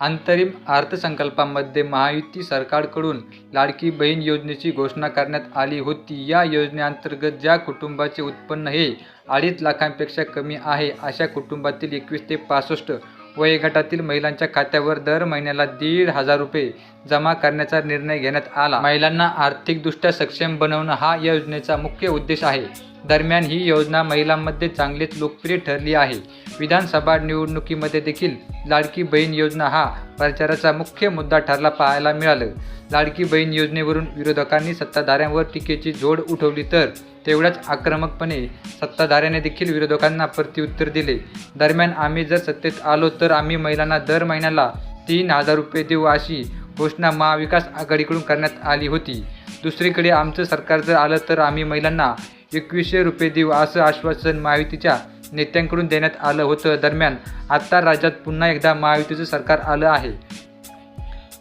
अंतरिम अर्थसंकल्पामध्ये महायुती सरकारकडून लाडकी बहीण योजनेची घोषणा करण्यात आली होती. या योजनेअंतर्गत ज्या कुटुंबाचे उत्पन्न हे अडीच लाखांपेक्षा कमी आहे, अशा कुटुंबातील एकवीस ते पासष्ट वयोगटातील महिलांच्या खात्यावर दर महिन्याला दीड हजार रुपये जमा करण्याचा निर्णय घेण्यात आला. महिलांना आर्थिकदृष्ट्या सक्षम बनवणं हा या योजनेचा मुख्य उद्देश आहे. दरम्यान, ही योजना महिलांमध्ये चांगलीच लोकप्रिय ठरली आहे. विधानसभा निवडणुकीमध्ये देखील लाडकी बहीण योजना हा प्रचाराचा मुख्य मुद्दा ठरला पाहायला मिळालं. लाडकी बहीण योजनेवरून विरोधकांनी सत्ताधाऱ्यांवर टीकेची झोड उठवली तर तेवढ्याच आक्रमकपणे सत्ताधाऱ्याने देखील विरोधकांना प्रत्युत्तर दिले. दरम्यान, आम्ही जर सत्तेत आलो तर आम्ही महिलांना दर महिन्याला तीन हजार रुपये देऊ अशी घोषणा महाविकास आघाडीकडून करण्यात आली होती. दुसरीकडे आमचं सरकार जर आलं तर आम्ही महिलांना एकवीसशे रुपये देऊ असं आश्वासन महायुतीच्या नेत्यांकडून देण्यात आलं होतं. दरम्यान, आता राज्यात पुन्हा एकदा महायुतीचं सरकार आलं आहे.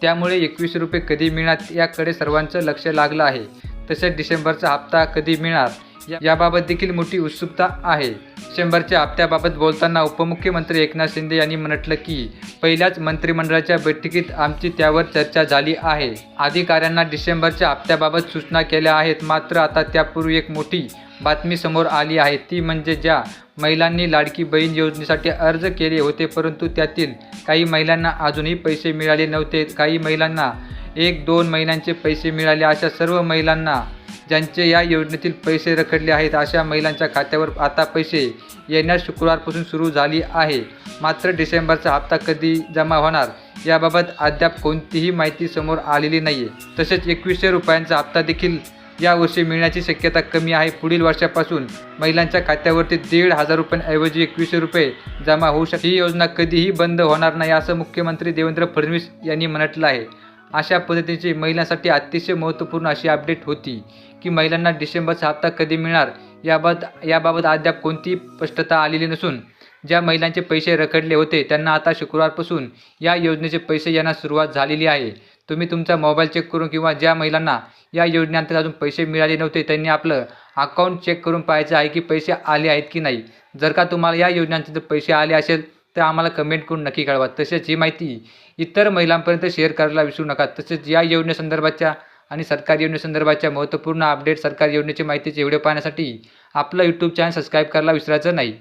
त्यामुळे एकवीसशे रुपये कधी मिळणार याकडे सर्वांचं लक्ष लागलं आहे. तसेच डिसेंबरचा हप्ता कधी मिळणार याबाबत देखील मोठी उत्सुकता आहे. शंभरच्या हप्त्याबाबत बोलताना उपमुख्यमंत्री एकनाथ शिंदे यांनी म्हटलं की, पहिल्याच मंत्रिमंडळाच्या बैठकीत आमची त्यावर चर्चा झाली आहे. अधिकाऱ्यांना डिसेंबरच्या हप्त्याबाबत सूचना केल्या आहेत. मात्र आता त्यापूर्वी एक मोठी बातमी समोर आली आहे. ती म्हणजे ज्या महिलांनी लाडकी बहीण योजनेसाठी अर्ज केले होते परंतु त्यातील काही महिलांना अजूनही पैसे मिळाले नव्हते, काही महिलांना एक दोन महिन्यांचे पैसे मिळाले, अशा सर्व महिलांना ज्यांचे या योजनेतील पैसे रखडले आहेत, अशा महिलांच्या खात्यावर आता पैसे येण्यास शुक्रवारपासून सुरू झाली आहे. मात्र डिसेंबरचा हप्ता कधी जमा होणार याबाबत अद्याप कोणतीही माहिती समोर आलेली नाही आहे तसेच एकवीसशे रुपयांचा हप्ता देखील यावर्षी मिळण्याची शक्यता कमी आहे. पुढील वर्षापासून महिलांच्या खात्यावरती दीड हजार रुपयांऐवजी एकवीसशे रुपये जमा होऊ शकते ही योजना कधीही बंद होणार नाही असं मुख्यमंत्री देवेंद्र फडणवीस यांनी म्हटलं आहे. अशा पद्धतीची महिलांसाठी अतिशय महत्त्वपूर्ण अशी अपडेट होती की महिलांना डिसेंबरचा हप्ता कधी मिळणार याबाबत याबाबत अद्याप कोणतीही स्पष्टता आलेली नसून ज्या महिलांचे पैसे रखडले होते त्यांना आता शुक्रवारपासून या योजनेचे पैसे येण्यास सुरुवात झालेली आहे. तुम्ही तुमचा मोबाईल चेक करून किंवा ज्या महिलांना या योजनेअंतर्गत अजून पैसे मिळाले नव्हते त्यांनी आपलं अकाउंट चेक करून पाहायचं आहे की पैसे आले आहेत की नाही. जर का तुम्हाला या योजनांचे पैसे आले असेल तर आम्हाला कमेंट करून नक्की कळवा. तसेच ही माहिती इतर महिलांपर्यंत शेअर करायला विसरू नका. तसेच या योजनेसंदर्भाच्या आणि सरकारी योजनेसंदर्भाच्या महत्त्वपूर्ण अपडेट, सरकारी योजनेची माहितीचे व्हिडिओ पाहण्यासाठी आपलं यूट्यूब चॅनल सबस्क्राईब करायला विसरायचं नाही.